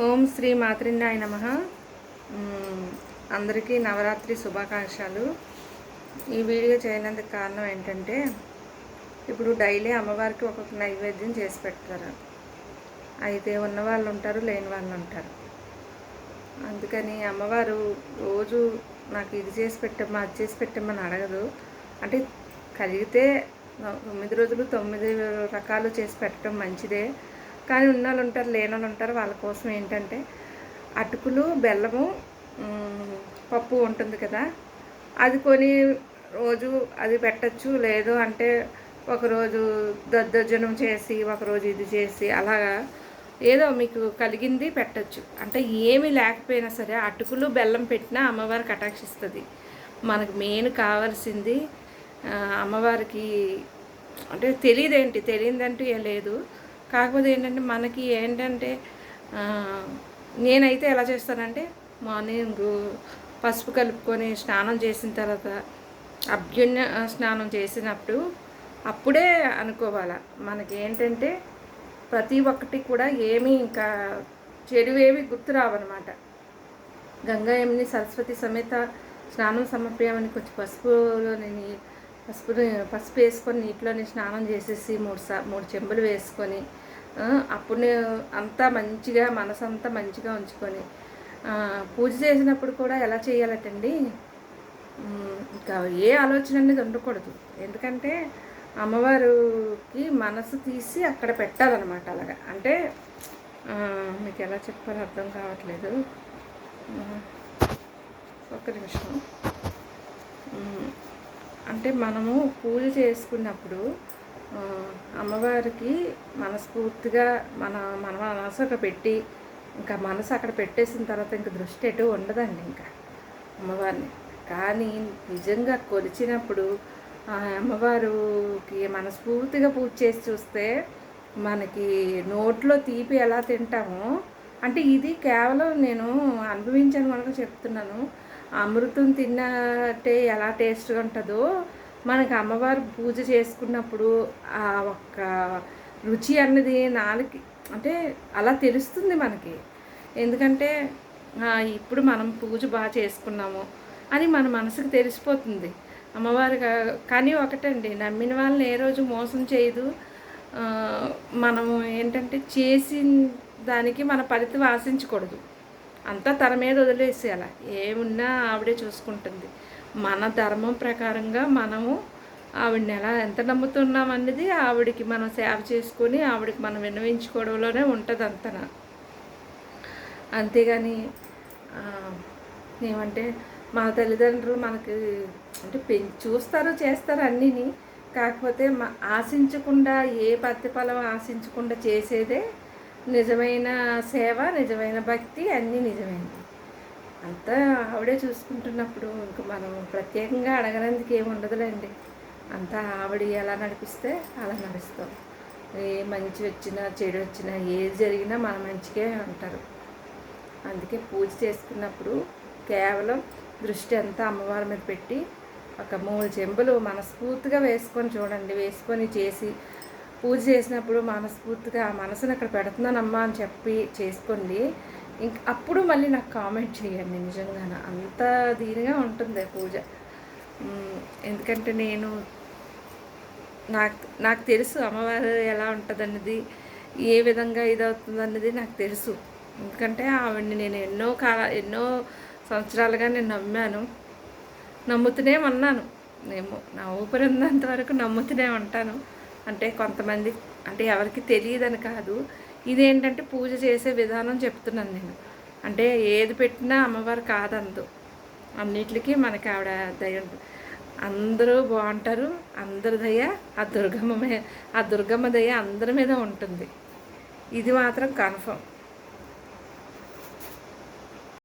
ఓం శ్రీ మాతృండాయ నమ. అందరికీ నవరాత్రి శుభాకాంక్షలు. ఈ వీడియో చేయనందుకు కారణం ఏంటంటే ఇప్పుడు డైలీ అమ్మవారికి ఒక్కొక్క నైవేద్యం చేసి పెడతారు. అయితే ఉన్న వాళ్ళు ఉంటారు లేని వాళ్ళు ఉంటారు. అందుకని అమ్మవారు రోజు నాకు ఇది చేసి పెట్టమ్మా అది చేసి పెట్టమ్మని అడగదు. అంటే కలిగితే తొమ్మిది రోజులు తొమ్మిది రకాలు చేసి పెట్టడం మంచిదే. కానీ ఉన్న వాళ్ళు ఉంటారు లేని వాళ్ళు ఉంటారు వాళ్ళ కోసం ఏంటంటే అటుకులు బెల్లము పప్పు ఉంటుంది కదా అది కొని రోజు అది పెట్టచ్చు. లేదు అంటే ఒకరోజు దద్దోజనం చేసి ఒకరోజు ఇది చేసి అలాగా ఏదో మీకు కలిగింది పెట్టచ్చు. అంటే ఏమి లేకపోయినా సరే అటుకులు బెల్లం పెట్టినా అమ్మవారికి కటాక్షిస్తుంది మనకు మెయిన్ కావాల్సింది అమ్మవారికి అంటే తెలియదేంటి? తెలియదంటూ ఏం లేదు. కాకపోతే ఏంటంటే మనకి ఏంటంటే నేనైతే ఎలా చేస్తానంటే మార్నింగ్ పసుపు కలుపుకొని స్నానం చేసిన తర్వాత అభ్యున్న స్నానం చేసినప్పుడు అప్పుడే అనుకోవాలి. మనకి ఏంటంటే ప్రతి ఒక్కటి కూడా ఏమీ ఇంకా చెడువేవి గుర్తు రావన్నమాట. గంగా సరస్వతి సమేత స్నానం సమర్పయామని కొంచెం పసుపులోని పసుపు పసుపు వేసుకొని నీటిలోనే స్నానం చేసేసి మూడు సా మూడు చెంబులు వేసుకొని అప్పుడు అంతా మంచిగా మనసు అంతా మంచిగా ఉంచుకొని పూజ చేసినప్పుడు కూడా ఎలా చేయాలటండి? ఇంకా ఏ ఆలోచన అనేది ఉండకూడదు. ఎందుకంటే అమ్మవారికి మనసు తీసి అక్కడ పెట్టాలన్నమాట అలాగా. అంటే మీకు ఎలా చెప్పాలో అర్థం కావట్లేదు. ఒక్క నిమిషం. అంటే మనము పూజ చేసుకున్నప్పుడు అమ్మవారికి మనస్ఫూర్తిగా మన మన మనసు అక్కడ పెట్టి ఇంకా మనసు అక్కడ పెట్టేసిన తర్వాత ఇంకా దృష్టి ఎటు ఉండదండి ఇంకా అమ్మవారిని. కానీ నిజంగా కొలిచినప్పుడు ఆ అమ్మవారికి మనస్ఫూర్తిగా పూజ చేసి చూస్తే మనకి నోట్లో తీపి ఎలా తింటామో అంటే ఇది కేవలం నేను అనుభవించాను కనుక చెప్తున్నాను. అమృతం తిన్నట్టే ఎలా టేస్ట్గా ఉంటుందో మనకి అమ్మవారు పూజ చేసుకున్నప్పుడు ఆ ఒక్క రుచి అన్నది నాలుగు అంటే అలా తెలుస్తుంది మనకి. ఎందుకంటే ఇప్పుడు మనం పూజ బాగా చేసుకున్నాము అని మన మనసుకు తెలిసిపోతుంది. అమ్మవారు కానీ ఒకటండి నమ్మిన వాళ్ళని ఏ రోజు మోసం చేయదు. మనము ఏంటంటే చేసిన దానికి మన ఫలితం ఆశించకూడదు. అంతా తన మీద వదిలేసేయాల. ఏమున్నా ఆవిడే చూసుకుంటుంది. మన ధర్మం ప్రకారంగా మనము ఆవిడని ఎలా ఎంత నమ్ముతున్నాం అనేది ఆవిడకి మనం సేవ చేసుకొని ఆవిడకి మనం విన్నవించుకోవడంలోనే ఉంటుంది అంతన. అంతేగాని ఏమంటే మా తల్లిదండ్రులు మనకి అంటే పెం చూస్తారు చేస్తారు అన్నీని. కాకపోతే మా ఆశించకుండా ఏ ప్రతిఫలం ఆశించకుండా చేసేదే నిజమైన సేవ నిజమైన భక్తి అన్నీ నిజమైనవి. అంతా ఆవిడే చూసుకుంటున్నప్పుడు ఇంక మనం ప్రత్యేకంగా అడగనందుకు ఏమి ఉండదులేండి. అంతా ఆవిడ ఎలా నడిపిస్తే అలా నడుస్తాం. ఏ మంచి వచ్చినా చెడు వచ్చినా ఏది జరిగినా మన మంచిగా అంటారు. అందుకే పూజ చేసుకున్నప్పుడు కేవలం దృష్టి అంతా అమ్మవారి మీద పెట్టి ఒక మూడు చెంబులు మనస్ఫూర్తిగా వేసుకొని చూడండి. వేసుకొని చేసి పూజ చేసినప్పుడు మనస్ఫూర్తిగా ఆ మనసును అక్కడ పెడుతున్నానమ్మా అని చెప్పి చేసుకోండి. ఇంక అప్పుడు మళ్ళీ నాకు కామెంట్ చేయండి నిజంగా అంత దీనిగా ఉంటుంది పూజ. ఎందుకంటే నేను నాకు నాకు తెలుసు అమ్మవారు ఎలా ఉంటుంది అన్నది ఏ విధంగా ఇదవుతుంది నాకు తెలుసు. ఎందుకంటే ఆవిడని నేను ఎన్నో కాల ఎన్నో సంవత్సరాలుగా నేను నమ్మాను. నమ్ముతూనే ఉన్నాను. మేము నా ఊపిరి ఉన్నంత వరకు నమ్ముతూనే ఉంటాను. అంటే కొంతమంది అంటే ఎవరికి తెలియదని కాదు. ఇదేంటంటే పూజ చేసే విధానం చెప్తున్నాను నేను. అంటే ఏది పెట్టినా అమ్మవారు కాదందు. అన్నిటికీ మనకి ఆవిడ దయ అందరూ బాగుంటారు. అందరి దయ ఆ దుర్గమ్మ ఆ దుర్గమ్మ దయ అందరి మీద ఉంటుంది. ఇది మాత్రం కన్ఫర్మ్.